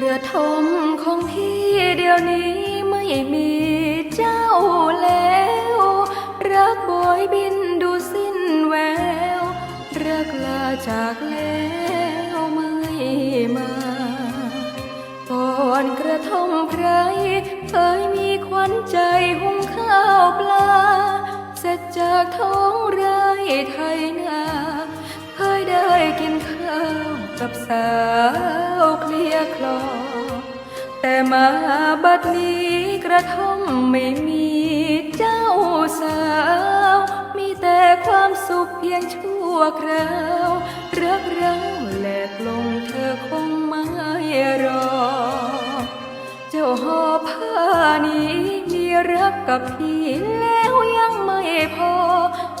เรือธมของพี่เดี๋ยวนี้ไม่มีเจ้าแล้ว รักบอยบินดูสิ้นแววรักลาจากแล้วไม่มาก่อนกระทมไพรเคยมีขวัญใจหุงข้าวปลา เสร็จจากท้องไร่ไทยนาเคยได้กินข้าว กับสาวเคลียคลอ แต่มาบัดนี้กระท่อมไม่มีเจ้าสาว มีแต่ความสุขเพียงชั่วคราวรักเราแหลกลงเธอคงไม่รอ เจ้าหอผ้านี้มีรักกับพี่แล้วยังไม่พอ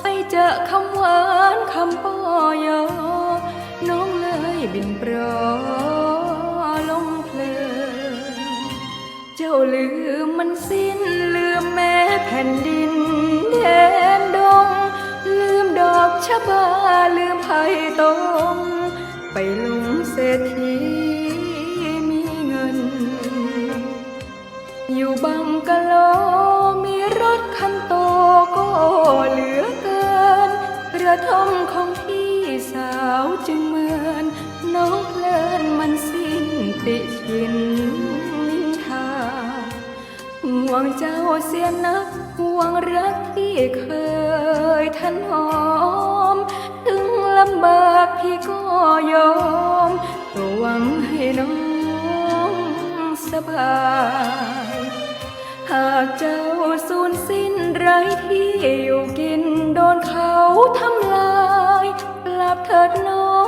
ไปเจอคำหวานคำป้อยอน้อง บินปรอลงเพลิงเจ้าลืมมันสิ้นลืมแม่แผ่นดินแดนดง ลืมดอกชะบาลืมไผ่ตงไปลงเศรษฐีมีเงิน อยู่บังกะโลมีรถคันโตก็เหลือเกิน กระทงของพี่สาวจึง เสียนักห่วงรักที่เคยทันหอม ถึงลำบากพี่ก็ยอมก็หวังให้น้องสบาย หากเจ้าสูญสิ้นไร้ที่อยู่กิน โดนเขาทำลายกลับเถิดน้อง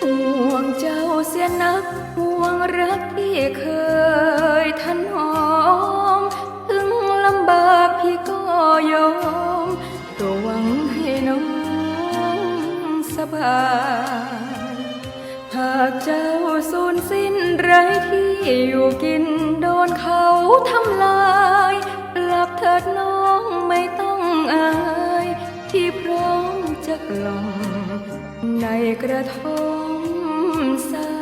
ห่วงเจ้าเสียนักห่วงรักที่เคยทันหอม ถึงลำบากพี่ก็ยอมตัวหวังให้น้องสบายหากเจ้าสูญสิ้นไร้ที่อยู่กินโดนเขาทำลายกลับเถิดน้องไม่ต้องอาย ที่พร้อมจะกล่อม ในกระท่อมสา